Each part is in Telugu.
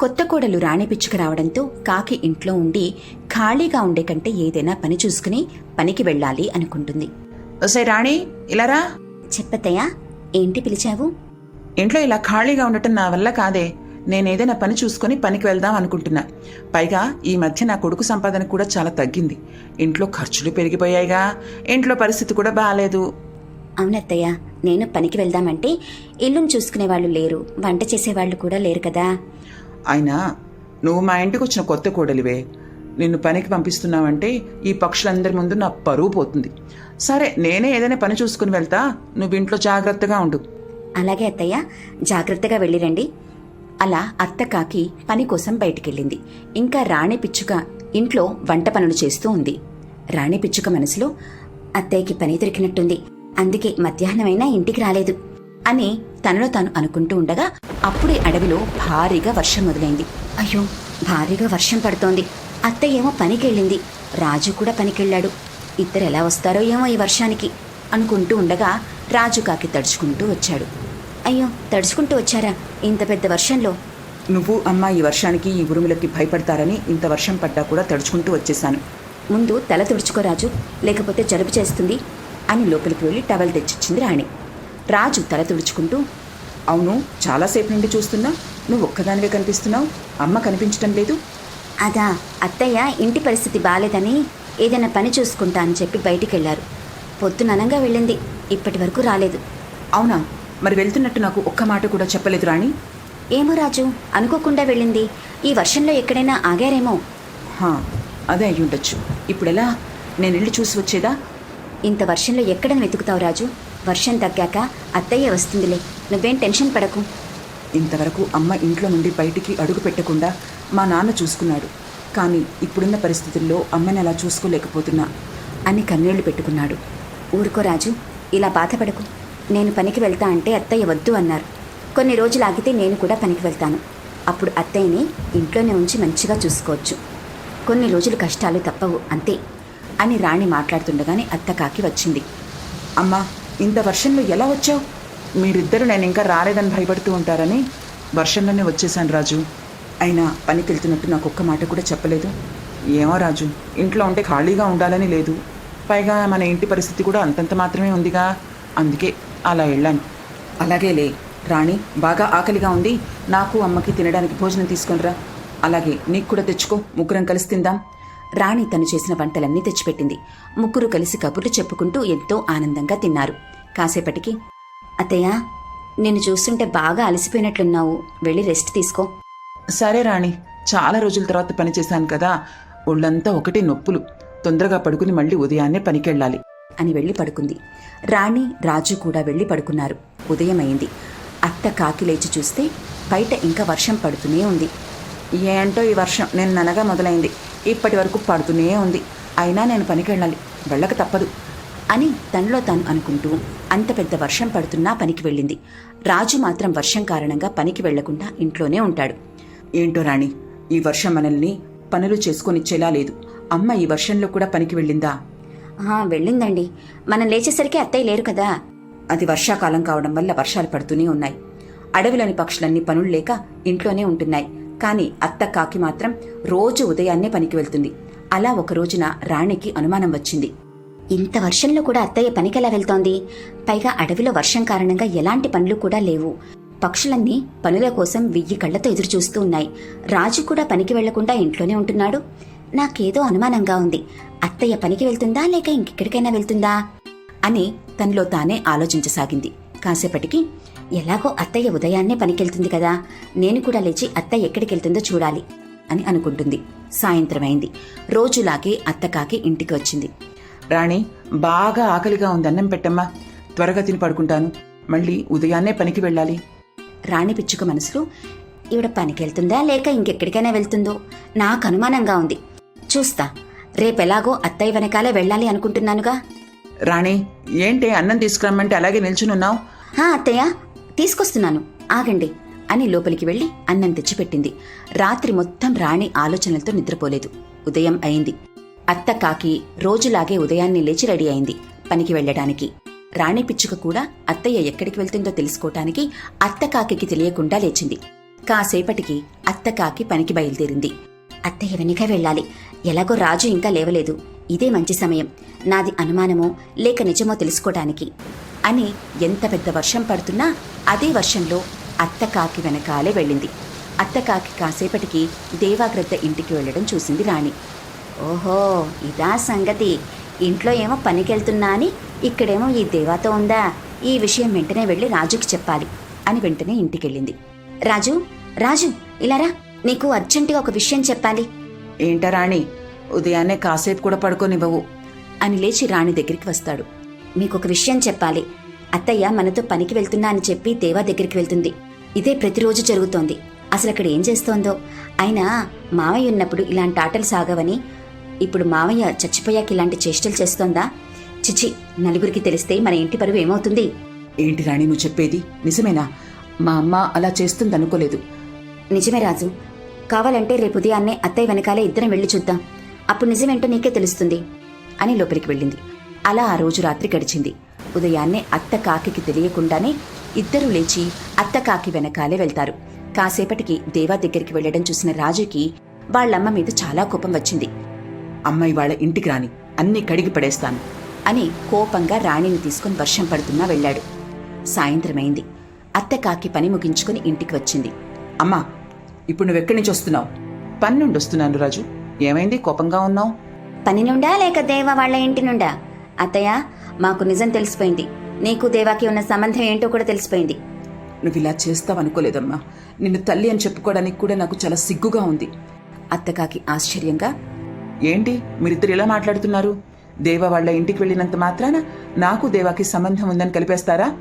కొత్త కోడలు రాణి పిచ్చుక రావడంతో కాకి ఇంట్లో ఉండి ఖాళీగా ఉండే కంటే ఏదైనా పని చూసుకుని పనికి వెళ్ళాలి అనుకుంటుంది. ఒసే రాణి ఇలారా చెప్పత్తయ్యా ఏంటి పిలిచావు? ఇంట్లో ఇలా ఖాళీగా ఉండటం నా వల్ల కాదే. నేనేదైనా పని చూసుకొని పనికి వెళ్దాం అనుకుంటున్నా. పైగా ఈ మధ్య నా కొడుకు సంపాదన కూడా చాలా తగ్గింది. ఇంట్లో ఖర్చులు పెరిగిపోయాయిగా. ఇంట్లో పరిస్థితి కూడా బాగాలేదు అవునత్తయ్య నేను పనికి వెళ్దామంటే ఇల్లును చూసుకునే వాళ్ళు లేరు. వంట చేసేవాళ్ళు కూడా లేరు కదా. అయినా నువ్వు మా ఇంటికి వచ్చిన కొత్త కోడలివే. నిన్ను పనికి పంపిస్తున్నావంటే ఈ పక్షులందరి ముందు నా పరువు పోతుంది. సరే నేనే ఏదైనా పని చూసుకుని వెళ్తా. నువ్వు ఇంట్లో జాగ్రత్తగా ఉండు. అలాగే అత్తయ్య జాగ్రత్తగా వెళ్ళిరండి అలా అత్త కాకి పని కోసం బయటికెళ్ళింది. ఇంకా రాణి పిచ్చుక ఇంట్లో వంట పనులు చేస్తూ ఉంది. రాణి పిచ్చుక మనసులో అత్తయ్యకి పని దొరికినట్టుంది. అందుకే మధ్యాహ్నమైనా ఇంటికి రాలేదు అని తనలో తాను అనుకుంటూ ఉండగా అప్పుడే అడవిలో భారీగా వర్షం మొదలైంది. అయ్యో! భారీగా వర్షం పడుతోంది. అత్తయ్య ఏమో పనికెళ్ళింది. రాజు కూడా పనికెళ్ళాడు. ఇద్దరు ఎలా వస్తారో ఏమో ఈ వర్షానికి అనుకుంటూ ఉండగా రాజు కాకి తడుచుకుంటూ వచ్చాడు. అయ్యో తడుచుకుంటూ వచ్చారా? ఇంత పెద్ద వర్షంలో? నువ్వు అమ్మ ఈ వర్షానికి ఈ ఉరుములకి భయపడతారని ఇంత వర్షం పడ్డా కూడా తడుచుకుంటూ వచ్చేసాను ముందు తల తుడుచుకో రాజు లేకపోతే జలుబు చేస్తుంది అని లోపలికి వెళ్ళి టవల్ తెచ్చిచ్చింది రాణి. రాజు తల తుడుచుకుంటూ అవును చాలాసేపు నుండి చూస్తున్నా. నువ్వు ఒక్కదానివే కనిపిస్తున్నావు. అమ్మ కనిపించడం లేదు. అదా అత్తయ్య ఇంటి పరిస్థితి బాలేదని ఏదైనా పని చూసుకుంటా అని చెప్పి బయటికి వెళ్ళారు పొద్దుననంగా వెళ్ళింది. ఇప్పటి వరకు రాలేదు. అవునా? మరి వెళ్తున్నట్టు నాకు ఒక్క మాట కూడా చెప్పలేదు రాణి. ఏమో రాజు అనుకోకుండా వెళ్ళింది. ఈ వర్షంలో ఎక్కడైనా ఆగారేమో. హా అదే అయి ఉండొచ్చు ఇప్పుడెలా? నేను వెళ్ళి చూసి వచ్చేదా? ఇంత వర్షంలో ఎక్కడ వెతుకుతావు రాజు? వర్షం తగ్గాక అత్తయ్య వస్తుందిలే. నువ్వేం టెన్షన్ పడకు. ఇంతవరకు అమ్మ ఇంట్లో నుండి బయటికి అడుగు పెట్టకుండా మా నాన్న చూసుకున్నాడు. కానీ ఇప్పుడున్న పరిస్థితుల్లో అమ్మని అలా చూసుకోలేకపోతున్నా అని కన్నీళ్ళు పెట్టుకున్నాడు. ఊరుకో రాజు ఇలా బాధపడకు. నేను పనికి వెళ్తా అంటే అత్తయ్య వద్దు అన్నారు. కొన్ని రోజులు ఆగితే నేను కూడా పనికి వెళ్తాను. అప్పుడు అత్తయ్యని ఇంట్లోనే ఉంచి మంచిగా చూసుకోవచ్చు. కొన్ని రోజులు కష్టాలు తప్పవు అంతే అని రాణి మాట్లాడుతుండగానే అత్త కాకి వచ్చింది. అమ్మా ఇంత వర్షంలో ఎలా వచ్చావు? మీరిద్దరు నేను ఇంకా రాలేదని భయపడుతూ ఉంటారని వర్షంలోనే వచ్చేసాను రాజు. అయినా పనికి వెళ్తున్నట్టు నాకు ఒక్క మాట కూడా చెప్పలేదు. ఏమో రాజు ఇంట్లో ఉంటే ఖాళీగా ఉండాలని లేదు. పైగా మన ఇంటి పరిస్థితి కూడా అంతంత మాత్రమే ఉందిగా. అందుకే అలా వెళ్ళాను. అలాగేలే రాణి బాగా ఆకలిగా ఉంది. నాకు అమ్మకి తినడానికి భోజనం తీసుకునిరా. అలాగే నీకు కూడా తెచ్చుకో ముగ్గురం కలిసి తిందాం. రాణి తను చేసిన వంటలన్నీ తెచ్చిపెట్టింది. ముగ్గురు కలిసి కబుర్లు చెప్పుకుంటూ ఎంతో ఆనందంగా తిన్నారు. కాసేపటికి అత్తయ్య నిన్ను చూస్తుంటే బాగా అలసిపోయినట్లున్నావు. వెళ్ళి రెస్ట్ తీసుకో. సరే రాణి చాలా రోజుల తర్వాత పని చేశాను కదా. ఒళ్ళంతా ఒకటి నొప్పులు. తొందరగా పడుకుని మళ్ళీ ఉదయాన్నే పనికెళ్ళాలి. అని వెళ్ళి పడుకుంది. రాణి రాజు కూడా వెళ్ళి పడుకున్నారు. ఉదయం అయింది అత్త కాకి లేచి చూస్తే బయట ఇంకా వర్షం పడుతూనే ఉంది. ఏంటో ఈ వర్షం? నేను ననగా మొదలైంది. ఇప్పటి వరకు పడుతూనే ఉంది. అయినా నేను పనికెళ్ళాలి. వెళ్ళక తప్పదు. అని తనలో తాను అనుకుంటూ అంత పెద్ద వర్షం పడుతున్నా పనికి వెళ్ళింది. రాజు మాత్రం వర్షం కారణంగా పనికి వెళ్ళకుండా ఇంట్లోనే ఉంటాడు. ఏంటో రాణి ఈ వర్షం మనల్ని పనులు చేసుకొనిచ్చేలా లేదు. అమ్మ ఈ వర్షంలో కూడా పనికి వెళ్ళిందా? వెళ్ళిందండి. మనం లేచేసరికి అత్తయ్య లేరు కదా. అది వర్షాకాలం కావడం వల్ల వర్షాలు పడుతూనే ఉన్నాయి. అడవిలోని పక్షులన్నీ పనులు లేక ఇంట్లోనే ఉంటున్నాయి. కానీ అత్త కాకి మాత్రం రోజు ఉదయాన్నే పనికి వెళ్తుంది. అలా ఒక రోజున రాణికి అనుమానం వచ్చింది. ఇంత వర్షంలో కూడా అత్తయ్య పనికెలా వెళ్తోంది? పైగా అడవిలో వర్షం కారణంగా ఎలాంటి పనులు కూడా లేవు. పక్షులన్నీ పనుల కోసం వెయ్యి కళ్ళతో ఎదురు చూస్తూ ఉన్నాయి. రాజు కూడా పనికి వెళ్ళకుండా ఇంట్లోనే ఉంటున్నాడు. నాకేదో అనుమానంగా ఉంది. అత్తయ్య పనికి వెళ్తుందా లేక ఇంకెక్కడికైనా వెళ్తుందా? అని తనలో తానే ఆలోచించసాగింది. కాసేపటికి ఎలాగో అత్తయ్య ఉదయాన్నే పనికెళ్తుంది కదా. నేను కూడా లేచి అత్తయ్య ఎక్కడికెళ్తుందో చూడాలి అని అనుకుంటుంది. సాయంత్రం అయింది రోజులాగే అత్త కాకి ఇంటికి వచ్చింది. రాణి బాగా ఆకలిగా ఉంది. అన్నం పెట్టమ్మా. త్వరగా తిని పడుకుంటాను. మళ్ళీ ఉదయాన్నే పనికి వెళ్ళాలి. రాణి పిచ్చుక మనసులో ఈవిడ పనికెళ్తుందా? లేక ఇంకెక్కడికైనా వెళ్తుందో? నాకు అనుమానంగా ఉంది. చూస్తా. రేపెలాగో అత్తయ్య వెనకాలే వెళ్ళాలి అనుకుంటున్నానుగా. రాణి ఏంటి అన్నం తీసుకురమ్మంటే అలాగే నిల్చునున్నావు? హా అత్తయ్య. తీసుకొస్తున్నాను. ఆగండి అని లోపలికి వెళ్ళి అన్నం తెచ్చిపెట్టింది. రాత్రి మొత్తం రాణి ఆలోచనలతో నిద్రపోలేదు. ఉదయం అయింది. అత్త కాకి రోజులాగే ఉదయాన్నే లేచి రెడీ అయింది పనికి వెళ్ళడానికి రాణి పిచ్చుక కూడా అత్తయ్య ఎక్కడికి వెళ్తుందో తెలుసుకోవటానికి అత్తకాకికి తెలియకుండా లేచింది. కాసేపటికి అత్త కాకి పనికి బయలుదేరింది. అత్తయ్య వెనుక వెళ్ళాలి. ఎలాగో రాజు ఇంకా లేవలేదు. ఇదే మంచి సమయం. నాది అనుమానమో లేక నిజమో తెలుసుకోవటానికి అని ఎంత పెద్ద వర్షం పడుతున్నా అదే వర్షంలో అత్త కాకి వెనకాలే వెళ్ళింది. అత్త కాకి కాసేపటికి దేవాగ్రద్ద ఇంటికి వెళ్ళడం చూసింది రాణి. ఓహో ఇదా సంగతి. ఇంట్లో ఏమో పనికెళ్తున్నా అని ఇక్కడేమో ఈ దేవాతో ఉందా? ఈ విషయం వెంటనే వెళ్ళి రాజుకి చెప్పాలి అని వెంటనే ఇంటికెళ్ళింది. రాజు రాజు ఇలారా నీకు అర్జెంటుగా ఒక విషయం చెప్పాలి. ఏంటా రాణి? ఉదయాన్నే కాసేపు కూడా పడుకోనివ్వవు. అని లేచి రాణి దగ్గరికి వస్తాడు. మీకొక విషయం చెప్పాలి. అత్తయ్య మనతో పనికి వెళ్తున్నా అని చెప్పి దేవా దగ్గరికి వెళ్తుంది. ఇదే ప్రతిరోజు జరుగుతోంది. అసలు అక్కడ ఏం చేస్తోందో? అయినా మావయ్య ఉన్నప్పుడు ఇలాంటి ఆటలు సాగవని ఇప్పుడు మావయ్య చచ్చిపోయాక ఇలాంటి చేష్టలు చేస్తోందా? చిచి నలుగురికి తెలిస్తే మన ఇంటి పరువు ఏమవుతుంది? ఏంటి రాణి నువ్వు చెప్పేది నిజమేనా? మా అమ్మ అలా చేస్తుంది అనుకోలేదు నిజమే రాజు. కావాలంటే రేపు ఉదయాన్నే అత్తయ్య వెనకాలే ఇద్దరం వెళ్ళి చూద్దాం. అప్పుడు నిజమేంటో నీకే తెలుస్తుంది అని లోపలికి వెళ్ళింది. అలా ఆ రోజు రాత్రి గడిచింది. ఉదయాన్నే అత్త కాకికి తెలియకుండానే ఇద్దరూ లేచి అత్త కాకి వెనకాలే వెళ్తారు. కాసేపటికి దేవా దగ్గరికి వెళ్ళడం చూసిన రాజుకి వాళ్ళమ్మ మీద చాలా కోపం వచ్చింది. అమ్మాయి వాళ్ళ ఇంటికి రాని అన్నీ కడిగి పడేస్తాను. అని కోపంగా రాణిని తీసుకుని వర్షం పడుతున్నా వెళ్ళాడు. సాయంత్రమైంది. అత్త కాకి పని ముగించుకుని ఇంటికి వచ్చింది. అమ్మా ఇప్పుడు నువ్వెక్కడి నుంచి వస్తున్నావు? పని నుండి వస్తున్నాను రాజు. ఏమైంది? కోపంగా ఉన్నావు? పని నుండా లేక దేవా వాళ్ళ ఇంటి నుండా? అత్తయ్య మాకు నిజం తెలిసిపోయింది. నీకు దేవాకి ఉన్న సంబంధం ఏంటో కూడా తెలిసిపోయింది. నువ్వు ఇలా చేస్తావనుకోలేదమ్మా. నిన్ను తల్లి అని చెప్పుకోవడానికి కూడా నాకు చాలా సిగ్గుగా ఉంది. అత్తకాకి ఆశ్చర్యంగా ఏంటి మీరిద్దరు ఇలా మాట్లాడుతున్నారు? దేవ వాళ్ళ ఇంటికి వెళ్ళినంత మాత్రాన నాకు దేవాకి సంబంధం ఉందని కలిపేస్తారా?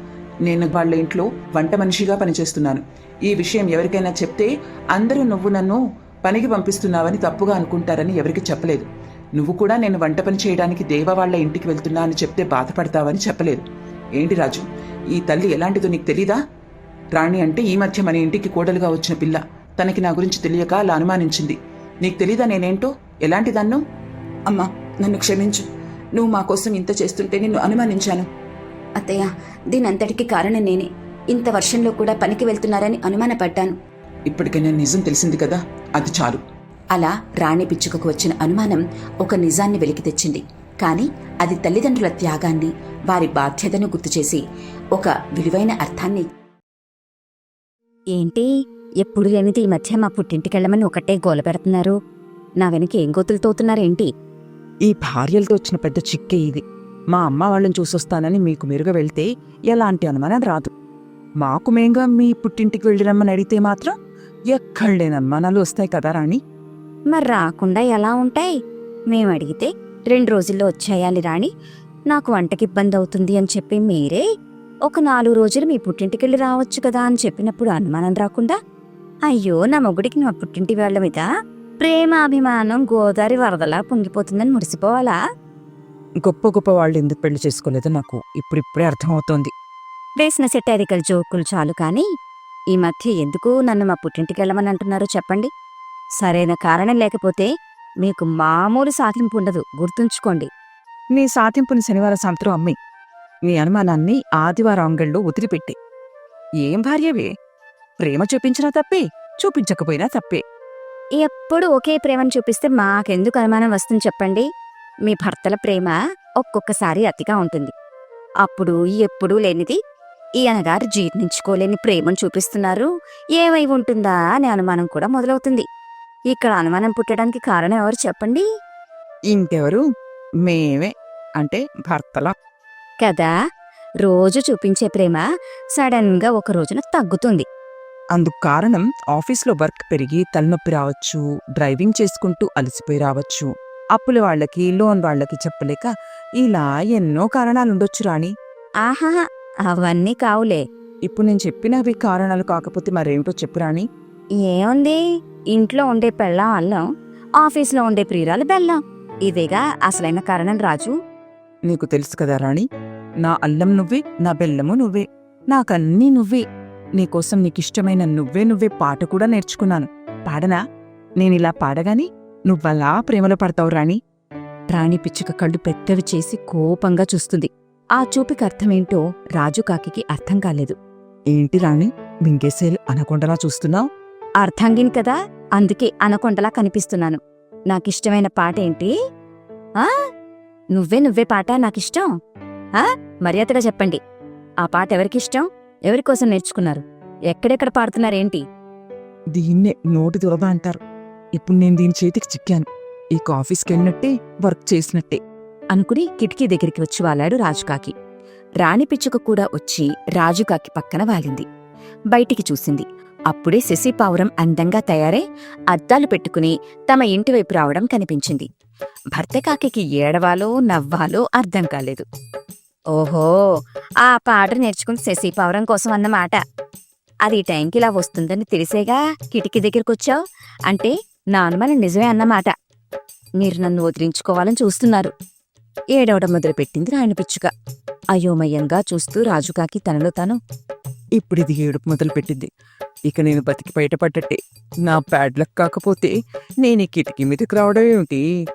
నేను వాళ్ళ ఇంట్లో వంట మనిషిగా పనిచేస్తున్నాను. ఈ విషయం ఎవరికైనా చెప్తే అందరూ నువ్వు నన్ను పనికి పంపిస్తున్నావని తప్పుగా అనుకుంటారని ఎవరికి చెప్పలేదు. నువ్వు కూడా నేను వంట పని చేయడానికి దేవ వాళ్ళ ఇంటికి వెళ్తున్నా అని చెప్తే బాధపడతావని చెప్పలేదు. ఏంటి రాజు? ఈ తల్లి ఎలాంటిదో నీకు తెలీదా? రాణి అంటే ఈ మధ్య మన ఇంటికి కోడలుగా వచ్చిన పిల్ల. తనకి నా గురించి తెలియక అలా అనుమానించింది. నీకు తెలీదా నేనేంటో? ఎలాంటి దాన్నో? అమ్మా నన్ను క్షమించు. నువ్వు మా కోసం ఇంత చేస్తుంటే నిన్ను అనుమానించాను. అత్తయ్య దీనంతటికి కారణం నేనే. ఇంత వర్షంలో కూడా పనికి వెళ్తున్నారని అనుమానపడ్డాను. ఇప్పటికైనా నిజం తెలిసింది కదా? అది చాలు. అలా రాణి పిచ్చుకకు వచ్చిన అనుమానం ఒక నిజాన్ని వెలికి తెచ్చింది. కాని అది తల్లిదండ్రుల త్యాగాన్ని వారి బాధ్యతను గుర్తు చేసి ఒక విలువైన అర్థాన్ని ఏంటి? ఎప్పుడు లేనిది ఈ మధ్య మా పుట్టింటికెళ్ళమని ఒకటే గోల పెడుతున్నారు. నా వెనక ఏం గోతులు తోతున్నారేంటి? ఈ భార్యలతో వచ్చిన పెద్ద చిక్కే ఇది. మా అమ్మ వాళ్ళని చూసొస్తానని మీకు మీరుగా వెళ్తే ఎలాంటి అనుమానం రాదు. మాకు మేంగా మీ పుట్టింటికి వెళ్ళిరమ్మని అడిగితే మాత్రం ఎక్కడ లేని అనుమానాలు వస్తాయి కదా రాణి? మరి రాకుండా ఎలా ఉంటాయి? మేము అడిగితే రెండు రోజుల్లో వచ్చేయాలి రాణి. నాకు వంటకి ఇబ్బంది అవుతుంది అని చెప్పి మీరే ఒక నాలుగు రోజులు మీ పుట్టింటికెళ్ళి రావచ్చు కదా అని చెప్పినప్పుడు అనుమానం రాకుండా అయ్యో నా మొగుడికి నా పుట్టింటి వాళ్ళ మీద ప్రేమ అభిమానం గోదావరి వరదలా పొంగిపోతుందని మురిసిపోవాలా? గొప్ప గొప్ప వాళ్ళు ఎందుకు పెళ్ళి చేసుకోలేదో నాకు ఇప్పుడిప్పుడే అర్థమవుతోంది. వేసిన సెటారికల్ జోకులు చాలు కానీ ఈ మధ్య ఎందుకు నన్ను మా పుట్టింటికి వెళ్ళమని అంటున్నారో చెప్పండి. సరైన కారణం లేకపోతే మీకు మామూలు సాధింపు ఉండదు. గుర్తుంచుకోండి. నీ సాతింపుని శనివారం సాయంత్రం అమ్మి నీ అనుమానాన్ని ఆదివారం అంగళ్ళు వదిలిపెట్టి. ఏం భార్యవే? ప్రేమ చూపించినా తప్పే చూపించకపోయినా తప్పే. ఎప్పుడు ఒకే ప్రేమను చూపిస్తే మాకెందుకు అనుమానం వస్తుంది చెప్పండి? మీ భర్తల ప్రేమ ఒక్కొక్కసారి అతిగా ఉంటుంది. అప్పుడు ఎప్పుడూ లేనిది ఈ అనగారు జీర్ణించుకోలేని ప్రేమను చూపిస్తున్నారు. ఏమై ఉంటుందా అనే అనుమానం కూడా మొదలవుతుంది. ఇక్కడ అనుమానం పుట్టడానికి కారణం ఎవరు చెప్పండి? ఇంకెవరు? మేమే. అంటే భర్తల. కదా? రోజు చూపించే ప్రేమ సడన్గా ఒక రోజున తగ్గుతుంది. అందుకు కారణం ఆఫీస్లో వర్క్ పెరిగి తలనొప్పి రావచ్చు డ్రైవింగ్ చేసుకుంటూ అలసిపోయి రావచ్చు. అప్పుల వాళ్ళకి లోన్ వాళ్ళకి చెప్పలేక ఇలా ఎన్నో కారణాలుండొచ్చు రాణి. ఆహా అవన్నీ కావులే. ఇప్పుడు నేను చెప్పినవి కారణాలు కాకపోతే మరేమిటో చెప్పు రాణి. ఏముంది? ఇంట్లో ఉండే పెళ్ళాం అల్లం ఆఫీస్లో ఉండే ప్రియురాలు బెల్లం. ఇదేగా అసలైన కారణం రాజు? నీకు తెలుసు కదా రాణి నా అల్లం నువ్వే నా బెల్లము నువ్వే నాకన్నీ నువ్వే. నీకోసం నీకిష్టమైన నువ్వే నువ్వే పాట కూడా నేర్చుకున్నాను. పాడనా? నేనిలా పాడగాని నువ్వలా ప్రేమలో పడతావు రాణి. రాణి పిచ్చుక కళ్ళు పెద్దవి చేసి కోపంగా చూస్తుంది. ఆ చూపికి అర్థమేంటో రాజు కాకికి అర్థం కాలేదు. ఏంటి రాణి మింగేసేలు అనకొండలా చూస్తున్నావు? అర్థంగిన్ కదా? అందుకే అనకొండలా కనిపిస్తున్నాను. నాకిష్టమైన పాట ఏంటి ఆ? నువ్వే నువ్వే పాట నాకిష్టం? ఆ? మర్యాదగా చెప్పండి. ఆ పాట ఎవరికిష్టం? ఎవరి కోసం నేర్చుకున్నారు? ఎక్కడెక్కడ పాడుతున్నారేంటి? దీన్నే నోటి దురద అంటారు. ఇప్పుడు నేను దీని చేతికి చిక్కాను. ఇక ఆఫీస్కి వెళ్ళినట్టే వర్క్ చేసినట్టే. అనుకుని కిటికీ దగ్గరికి వచ్చి వాలాడు రాజుకాకి. రాణి పిచ్చుక కూడా వచ్చి రాజుకాకి పక్కన వాలింది. బయటికి చూసింది. అప్పుడే శశి పావురం అందంగా తయారై అద్దాలు పెట్టుకుని తమ ఇంటివైపు రావడం కనిపించింది. భర్తకాకి ఏడవాలో నవ్వాలో అర్థం కాలేదు. ఓహో ఆ పాట నేర్చుకుని శశి పావురం కోసం అన్నమాట. అది ఈ టైంకి ఇలా వస్తుందని తెలిసేగా కిటికీ దగ్గరకొచ్చావు? అంటే నాన్నమని నిజమే అన్నమాట. మీరు నన్ను వదిలించుకోవాలని చూస్తున్నారు. ఏడవడం మొదలుపెట్టింది రాయన పిచ్చుక. అయోమయంగా చూస్తూ రాజుకాకి తనలో తాను ఇప్పుడు ఇది ఏడుపు మొదలుపెట్టింది. ఇక నేను బతికి బయటపడ్డట్టే. నా బ్యాడ్ లక్ కాకపోతే నేను ఈ కిటికీ మీదకి రావడం ఏమిటి?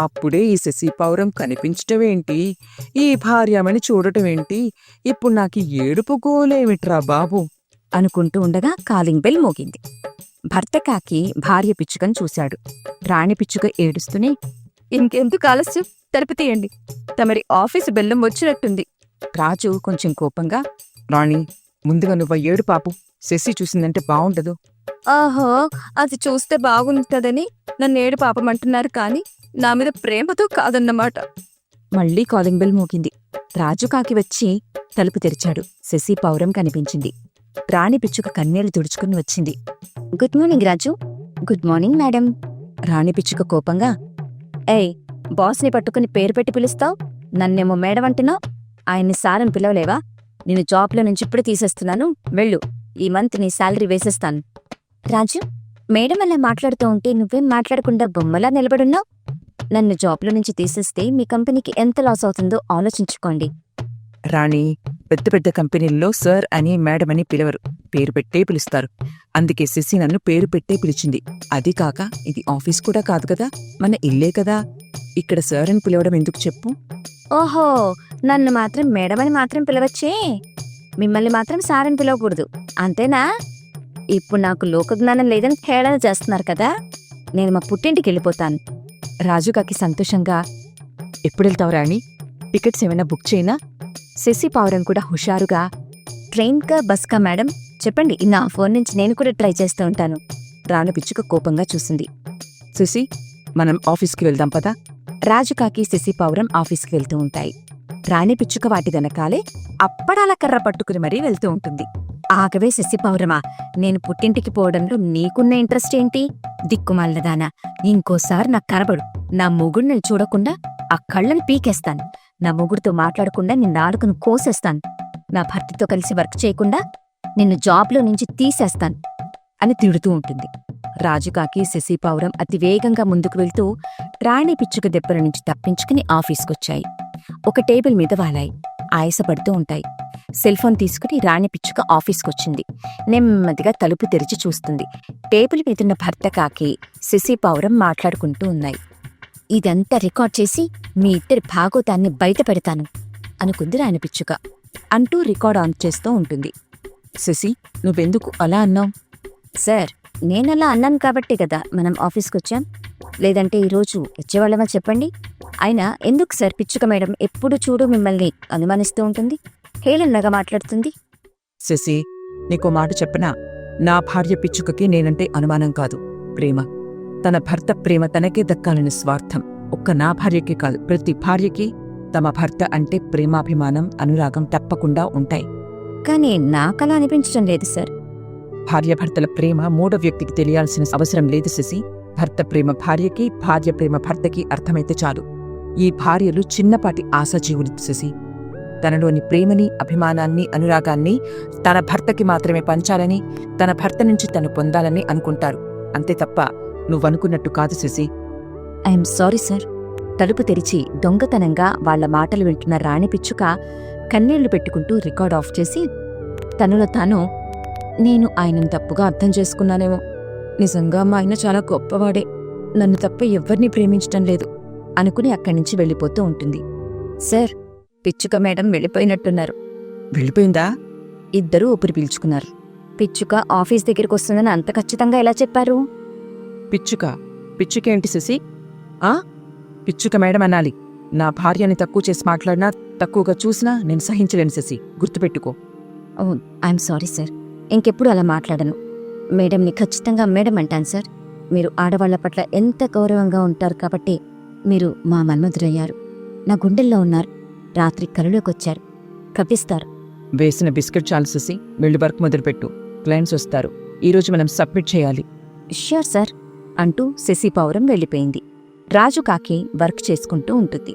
అప్పుడే ఈ శశి పౌరం కనిపించటం ఏంటి? ఈ భార్యమని చూడటం ఏంటి? ఇప్పుడు నాకు ఏడుపు గోలేమిట్రా బాబు? అనుకుంటూ ఉండగా కాలింగ్ బెల్ మోగింది. భర్త కాకి భార్య పిచ్చుకను చూశాడు. రాణి పిచ్చుక ఏడుస్తూనే ఇంకెందుకు ఆలస్యం? తలుపు తీయండి తమరి ఆఫీసు బెల్లం వచ్చినట్టుంది. రాజు కొంచెం కోపంగా రాణి ముందుగా నువ్వు ఏడు పాపు శశి చూసిందంటే బాగుండదు. ఆహో అది చూస్తే బాగుంటుందని నన్ను ఏడు పాపమంటున్నారు కానీ నా మీద ప్రేమతో కాదన్నమాట. మళ్ళీ కాలింగ్ బెల్ మోగింది. రాజు కాకి వచ్చి తలుపు తెరిచాడు. శశి పౌరం కనిపించింది. రాణి పిచ్చుక కన్నీళ్ళు తుడుచుకుని వచ్చింది. Good morning Raju. Good morning madam. రాణి పిచ్చుక కోపంగా ఏయ్ బాస్ని పట్టుకుని పేరు పెట్టి పిలుస్తావు? నన్నేమో మేడం అంటున్నావు? ఆయన్ని సారని పిలవలేవా? నేను జాబ్లో నుంచి ఇప్పుడే తీసేస్తున్నాను. వెళ్ళు. ఈ మంత్ నీ శాలరీ వేసేస్తాను. రాజు మేడం అలా మాట్లాడుతూ ఉంటే నువ్వేం మాట్లాడకుండా బొమ్మలా నిలబడున్నావు? నన్ను జాబ్లో నుంచి తీసేస్తే మీ కంపెనీకి ఎంత లాస్ అవుతుందో ఆలోచించుకోండి. రాణి పెద్ద పెద్ద కంపెనీల్లో సార్ అని మేడం అని పిలవరు. పేరు పెట్టే పిలుస్తారు. అందుకే శశి నన్ను పేరు పెట్టే పిలిచింది. అది కాక ఇది ఆఫీస్ కూడా కాదు కదా? మన ఇల్లే కదా? ఇక్కడ సార్ అని పిలవడం ఎందుకు చెప్పు? ఓహో నన్ను మాత్రం మేడం అని మాత్రం పిలవచ్చే? మిమ్మల్ని మాత్రం సార్ అని పిలవకూడదు. అంతేనా? ఇప్పుడు నాకు లోకజ్ఞానం లేదని హేళన చేస్తున్నారు కదా? నేను మా పుట్టింటికి వెళ్ళిపోతాను. రాజుగాకి సంతోషంగా ఎప్పుడు వెళ్తావు రాణి? టికెట్స్ ఏమైనా బుక్ చేయనా? శశి పావురం కూడా హుషారుగా ట్రైన్కా బస్కా మేడం? చెప్పండి నా ఫోన్ నుంచి నేను కూడా ట్రై చేస్తూ ఉంటాను. రాను పిచ్చుక కోపంగా చూసింది. శశి మనం ఆఫీస్కి వెళ్దాం పదా? రాజుకాకి శశి పావురం ఆఫీస్కి వెళ్తూ ఉంటాయి. రాణి పిచ్చుక వాటి వెనకాలే అప్పడాల కర్ర పట్టుకుని మరీ వెళ్తూ ఉంటుంది. ఆగవే శశి పౌరమా నేను పుట్టింటికి పోవడంలో నీకున్న ఇంట్రెస్ట్ ఏంటి? దిక్కుమాలదానా ఇంకోసారి నాకు కనబడు. నా మొగుడిని చూడకుండా ఆ కళ్ళని పీకేస్తాను. నా మొగుడితో మాట్లాడకుండా నీ నాలుకను కోసేస్తాను. నా భర్తతో కలిసి వర్క్ చేయకుండా నిన్ను జాబ్లో నుంచి తీసేస్తాను అని తిడుతూ ఉంటుంది. రాజుకాకి శశిపావురం అతి వేగంగా ముందుకు వెళ్తూ రాణి పిచ్చుక దెబ్బల నుంచి తప్పించుకుని ఆఫీస్కొచ్చాయి. ఒక టేబుల్ మీద వాలాయి. ఆయాసపడుతూ ఉంటాయి. సెల్ ఫోన్ తీసుకుని రాణి పిచ్చుక ఆఫీస్కొచ్చింది. నెమ్మదిగా తలుపు తెరిచి చూస్తుంది. టేబుల్ మీదున్న భర్త కాకి శశి పావురం మాట్లాడుకుంటూ ఉన్నాయి. ఇదంతా రికార్డ్ చేసి మీ ఇద్దరి భాగోతాన్ని బయట పెడతాను అనుకుంది రాణి పిచ్చుక. అంటూ రికార్డ్ ఆన్ చేస్తూ ఉంటుంది. శశి నువ్వెందుకు అలా అన్నావు? సార్ నేనలా అన్నాను కాబట్టే కదా మనం ఆఫీస్కొచ్చాం. లేదంటే ఈరోజు వచ్చేవాళ్ళమా చెప్పండి. అయినా ఎందుకు సార్ పిచ్చుక మేడం ఎప్పుడు చూడు మిమ్మల్ని అనుమానిస్తూ ఉంటుంది? హేళనగా మాట్లాడుతుంది. శశి నీకో మాట చెప్పనా? నా భార్య పిచ్చుకకి నేనంటే అనుమానం కాదు ప్రేమ. తన భర్త ప్రేమ తనకే దక్కాలని స్వార్థం. ఒక్క నా భార్యకి కాదు ప్రతి భార్యకి తమ భర్త అంటే ప్రేమాభిమానం అనురాగం తప్పకుండా ఉంటాయి. కానీ నాకలా అనిపించడం లేదు సార్. భార్యాభర్తల ప్రేమ మూడో వ్యక్తికి తెలియాల్సిన అవసరం లేదు శశి. భర్త ప్రేమ భార్యకి భార్య ప్రేమ భర్తకి అర్థమైతే చాలు. ఈ భార్యలు చిన్నపాటి ఆశాజీవులు శశి. తనలోని ప్రేమని అభిమానాన్ని అనురాగాన్ని తన భర్తకి మాత్రమే పంచాలని తన భర్త నుంచి తను పొందాలని అనుకుంటారు. అంతే తప్ప నువ్వనుకున్నట్టు కాదు శశి. I'm sorry sir. తలుపు తెరిచి దొంగతనంగా వాళ్ళ మాటలు వింటున్న రాణి పిచ్చుక కన్నీళ్ళు పెట్టుకుంటూ రికార్డ్ ఆఫ్ చేసి తనలో తాను నేను ఆయనను తప్పుగా అర్థం చేసుకున్నానేమో. నిజంగా మా ఆయన చాలా గొప్పవాడే. నన్ను తప్ప ఎవ్వరినీ ప్రేమించటం లేదు అనుకుని అక్కడి నుంచి వెళ్ళిపోతూ ఉంటుంది. సార్ పిచ్చుక మేడం వెళ్ళిపోయినట్టున్నారు. వెళ్ళిపోయిందా? ఇద్దరూ ఊపిరి పీల్చుకున్నారు. పిచ్చుక ఆఫీస్ దగ్గరికి వస్తుందని అంత ఖచ్చితంగా ఎలా చెప్పారు? పిచ్చుక? పిచ్చుకేంటి శశి ఆ? పిచ్చుక మేడం అనాలి. నా భార్యని తక్కువ చేసి మాట్లాడినా తక్కువగా చూసినా నేను సహించలేను శశి. గుర్తుపెట్టుకో. I'm sorry sir. ఇంకెప్పుడు అలా మాట్లాడను. మేడంని ఖచ్చితంగా మేడం అంటాను సార్. మీరు ఆడవాళ్ళ పట్ల ఎంత గౌరవంగా ఉంటారు కాబట్టి మీరు మా మన్మధురయ్యారు నా గుండెల్లో ఉన్నారు. రాత్రి కలలోకి వచ్చారు. కప్పిస్తారు వేసిన బిస్కెట్ చాలు శశి. వెళ్ళి వర్క్ మొదలుపెట్టు. క్లయింట్స్ వస్తారు. ఈరోజు మనం సబ్మిట్ చేయాలి. Sure sir. అంటూ శశి పౌరం వెళ్ళిపోయింది. రాజు కాకి వర్క్ చేసుకుంటూ ఉంటుంది.